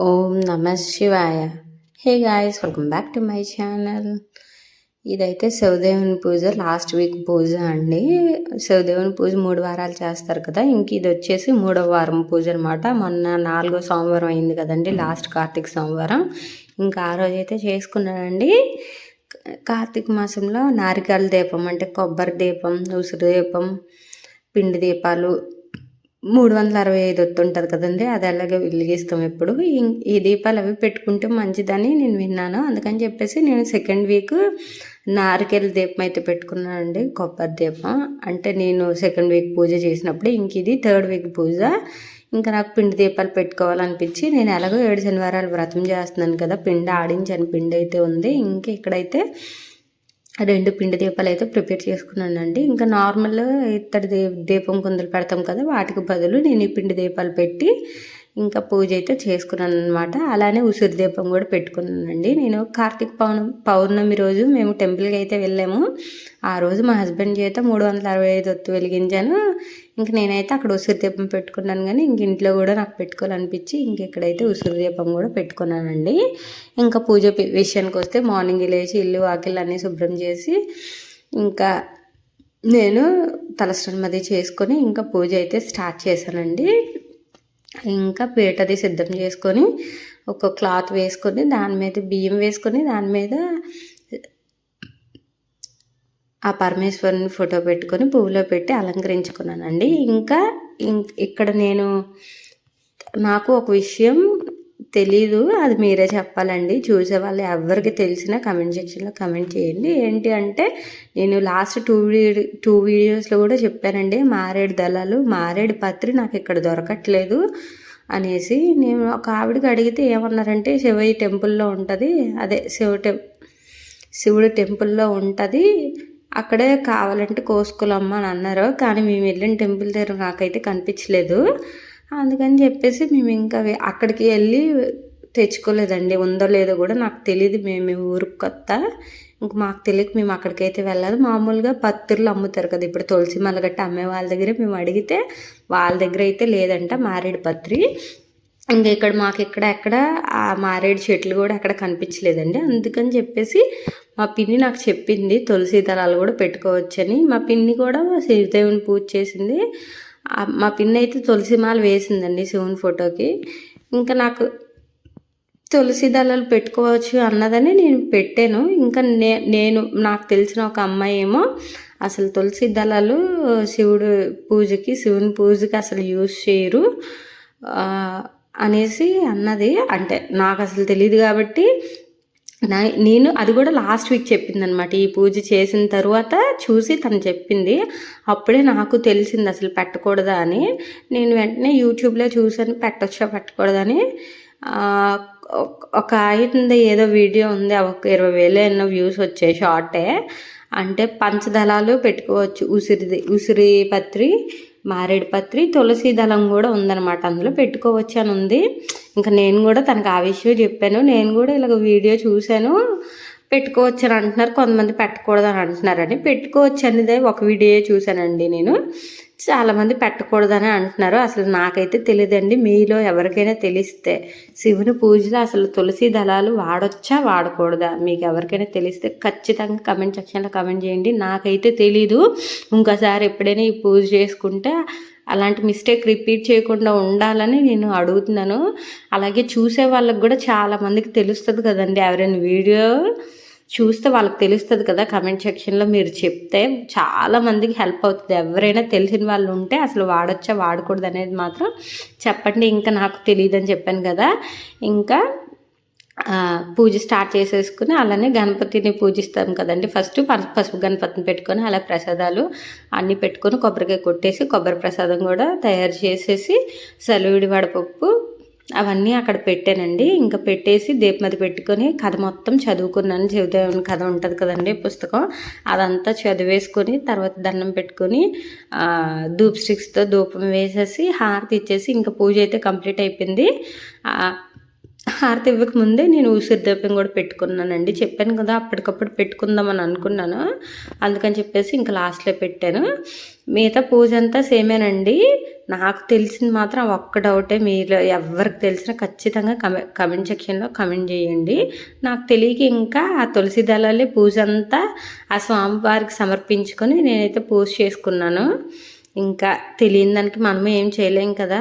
ఓం నమ శివాయ. Hey guys welcome back to my channel. ఇదైతే శివదేవుని పూజ లాస్ట్ వీక్ పూజ అండి. శివదేవుని పూజ మూడు వారాలు చేస్తారు కదా ఇంక ఇది వచ్చేసి మూడవ వారం పూజ అనమాట మొన్న నాలుగో సోమవారం అయింది కదండి లాస్ట్ కార్తీక సోమవారం. ఇంకా ఆ రోజు అయితే చేసుకున్నానండి. కార్తీక మాసంలో నారికాల దీపం అంటే కొబ్బరి దీపం ఉసిరి దీపం పిండి దీపాలు మూడు వందల అరవై ఐదు వస్తుంటుంది కదండి అది అలాగే వెలిగిస్తాం ఎప్పుడు. ఈ దీపాలు అవి పెట్టుకుంటే మంచిదని నేను విన్నాను. అందుకని చెప్పేసి నేను సెకండ్ వీక్ నారికేల దీపం అయితే పెట్టుకున్నానండి కొబ్బరి దీపం. అంటే నేను సెకండ్ వీక్ పూజ చేసినప్పుడు ఇంక ఇది థర్డ్ వీక్ పూజ. ఇంకా నాకు పిండి దీపాలు పెట్టుకోవాలనిపించి నేను ఎలాగో ఏడు శనివారాలు వ్రతం చేస్తున్నాను కదా పిండి ఆడించాను పిండి అయితే ఉంది. ఇంక ఇక్కడైతే రెండు పిండి దీపాలు అయితే ప్రిపేర్ చేసుకున్నానండి. ఇంకా నార్మల్ ఇత్తడి దీపం కుందలు పెడతాం కదా వాటికి బదులు నేను ఈ పిండి దీపాలు పెట్టి ఇంకా పూజ అయితే చేసుకున్నాను అనమాట అలానే ఉసిరి దీపం కూడా పెట్టుకున్నానండి. నేను కార్తీక పౌర్ణమి పౌర్ణమి రోజు మేము టెంపుల్కి అయితే వెళ్ళాము. ఆ రోజు మా హస్బెండ్ చేత మూడు వందల అరవై ఐదు ఒత్తు వెలిగించాను. ఇంక నేనైతే అక్కడ ఉసిరి దీపం పెట్టుకున్నాను కానీ ఇంక ఇంట్లో కూడా నాకు పెట్టుకోవాలనిపించి ఇంక ఇక్కడైతే ఉసిరి దీపం కూడా పెట్టుకున్నానండి. ఇంకా పూజ విషయానికి వస్తే మార్నింగ్ లేచి ఇల్లు వాకిళ్ళు అన్నీ శుభ్రం చేసి ఇంకా నేను తలస్నానం అది చేసుకొని ఇంకా పూజ అయితే స్టార్ట్ చేశానండి. ఇంకా పీటది సిద్ధం చేసుకొని ఒక క్లాత్ వేసుకొని దాని మీద బియ్యం వేసుకొని దాని మీద ఆ పరమేశ్వరుని ఫోటో పెట్టుకొని పువ్వులో పెట్టి అలంకరించుకున్నానండి. ఇంకా ఇక్కడ నేను నాకు ఒక విషయం తెలీదు. అది మీరే చెప్పాలండి. చూసే వాళ్ళు ఎవరికి తెలిసినా కమెంట్ సెక్షన్లో కమెంట్ చేయండి. ఏంటి అంటే నేను లాస్ట్ టూ వీడియో టూ వీడియోస్లో కూడా చెప్పానండి. మారేడు దళాలు మారేడు పత్రి నాకు ఇక్కడ దొరకట్లేదు అనేసి. నేను ఒక ఆవిడకి అడిగితే ఏమన్నారంటే శివయ్య టెంపుల్లో ఉంటుంది. అదే శివ టెం శివుడు టెంపుల్లో ఉంటుంది. అక్కడే కావాలంటే కోసుకోలమ్మ అని అన్నారు. కానీ మేము వెళ్ళిన టెంపుల్ దగ్గర నాకైతే కనిపించలేదు. అందుకని చెప్పేసి మేము ఇంకా అక్కడికి వెళ్ళి తెచ్చుకోలేదండి. ఉందో లేదో కూడా నాకు తెలియదు మేము ఊరికి కొత్త. ఇంక మాకు తెలియక మేము అక్కడికైతే వెళ్ళాలి. మామూలుగా పత్తుర్లు అమ్ముతారు కదా ఇప్పుడు తులసి మలగట్ట అమ్మే వాళ్ళ దగ్గర మేము అడిగితే వాళ్ళ దగ్గర అయితే లేదంట మారేడు పత్రి. ఇంకా ఇక్కడ మాకు ఇక్కడ ఎక్కడ ఆ మారేడు చెట్లు కూడా అక్కడ కనిపించలేదండి. అందుకని చెప్పేసి మా పిన్ని నాకు చెప్పింది తులసి దళాలు కూడా పెట్టుకోవచ్చని. మా పిన్ని కూడా శ్రీదేవుని పూజ చేసింది. మా పిన్ అయితే తులసి మాల వేసిందండి శివుని ఫోటోకి. ఇంకా నాకు తులసి దళాలు పెట్టుకోవచ్చు అన్నదని నేను పెట్టాను. ఇంకా నే నేను నాకు తెలిసిన ఒక అమ్మాయి ఏమో అసలు తులసి దళాలు శివుడు పూజకి శివుని పూజకి అసలు యూజ్ చేయరు అనేసి అన్నది. అంటే నాకు అసలు తెలియదు కాబట్టి నా నేను అది కూడా లాస్ట్ వీక్ చెప్పింది అనమాట ఈ పూజ చేసిన తర్వాత చూసి తను చెప్పింది. అప్పుడే నాకు తెలిసింది అసలు పెట్టకూడదా అని. నేను వెంటనే యూట్యూబ్లో చూసాను పెట్టచ్చా పెట్టకూడదని ఒక ఆయనది ఏదో వీడియో ఉంది ఒక ఇరవై వేలు ఎన్నో వ్యూస్ వచ్చాయి షార్టే. అంటే పంచదళాలు పెట్టుకోవచ్చు ఉసిరిది ఉసిరి పత్రి. మారేడుపత్రి తులసి దళం కూడా ఉందన్నమాట. అందులో పెట్టుకోవచ్చు అని ఉంది. ఇంకా నేను కూడా తనకు ఆ విషయం చెప్పాను. నేను కూడా ఇలాగ వీడియో చూశాను. పెట్టుకోవచ్చు అని అంటున్నారు. కొంతమంది పెట్టకూడదు అని అంటున్నారని. పెట్టుకోవచ్చు అనేది ఒక వీడియో చూశానండి నేను. చాలామంది పెట్టకూడదని అంటున్నారు. అసలు నాకైతే తెలియదండి మీలో ఎవరికైనా తెలిస్తే శివుని పూజలో అసలు తులసి దళాలు వాడొచ్చా వాడకూడదా? మీకు ఎవరికైనా తెలిస్తే ఖచ్చితంగా కమెంట్ సెక్షన్లో కమెంట్ చేయండి. నాకైతే తెలీదు. ఇంకోసారి ఎప్పుడైనా ఈ పూజ చేసుకుంటే అలాంటి మిస్టేక్ రిపీట్ చేయకుండా ఉండాలని నేను అడుగుతున్నాను. అలాగే చూసే వాళ్ళకి కూడా చాలామందికి తెలుస్తుంది కదండి. ఎవరైనా వీడియో చూస్తే వాళ్ళకి తెలుస్తుంది కదా కమెంట్ సెక్షన్లో మీరు చెప్తే చాలా మందికి హెల్ప్ అవుతుంది. ఎవరైనా తెలిసిన వాళ్ళు ఉంటే అసలు వాడచ్చా వాడకూడదు అనేది మాత్రం చెప్పండి. ఇంకా నాకు తెలియదు అని చెప్పాను కదా. ఇంకా పూజ స్టార్ట్ చేసేసుకుని అలానే గణపతిని పూజిస్తాం కదండి. ఫస్ట్ పసుపు గణపతిని పెట్టుకొని అలా ప్రసాదాలు అన్నీ పెట్టుకొని కొబ్బరికాయ కొట్టేసి కొబ్బరి ప్రసాదం కూడా తయారు చేసేసి సలివిడి వడపప్పు అవన్నీ అక్కడ పెట్టానండి. ఇంకా పెట్టేసి దీపమది పెట్టుకొని కథ మొత్తం చదువుకున్నాను. శివదేవుని కథ ఉంటుంది కదండి పుస్తకం. అదంతా చదివేసుకొని తర్వాత దండం పెట్టుకొని ధూప్ స్టిక్స్తో ధూపం వేసేసి హారతి ఇచ్చేసి ఇంకా పూజ అయితే కంప్లీట్ అయిపోయింది. హారతి ఇవ్వక ముందే నేను ఉసిరిదీపం కూడా పెట్టుకున్నానండి. చెప్పాను కదా అప్పటికప్పుడు పెట్టుకుందామని అనుకున్నాను. అందుకని చెప్పేసి ఇంకా లాస్ట్లో పెట్టాను. మిగతా పూజ అంతా సేమేనండి. నాకు తెలిసింది మాత్రం ఒక్క డౌటే మీరు ఎవరికి తెలిసినా ఖచ్చితంగా కమె కమెంట్ సెక్షన్లో కమెంట్ చేయండి. నాకు తెలియక ఇంకా ఆ తులసి దళాలే పూజ అంతా ఆ స్వామివారికి సమర్పించుకొని నేనైతే పూజ చేసుకున్నాను. ఇంకా తెలియని దానికి మనమే ఏం చేయలేం కదా.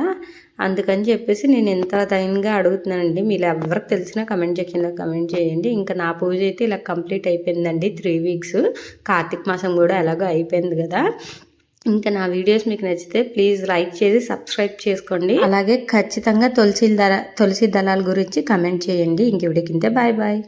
అందుకని చెప్పేసి నేను ఎంత దైన్గా అడుగుతున్నానండి మీరు ఎవరికి తెలిసినా కమెంట్ సెక్షన్లో కమెంట్ చేయండి. ఇంకా నా పూజ అయితే ఇలా కంప్లీట్ అయిపోయిందండి త్రీ వీక్స్ కార్తీక మాసం కూడా ఎలాగో అయిపోయింది కదా. ఇంకా నా వీడియోస్ మీకు నచ్చితే ప్లీజ్ లైక్ చేసి సబ్స్క్రైబ్ చేసుకోండి. అలాగే ఖచ్చితంగా తులసి దళ తులసి దళాల గురించి కమెంట్ చేయండి. ఇంక ఇవిడికింతే బాయ్ బాయ్.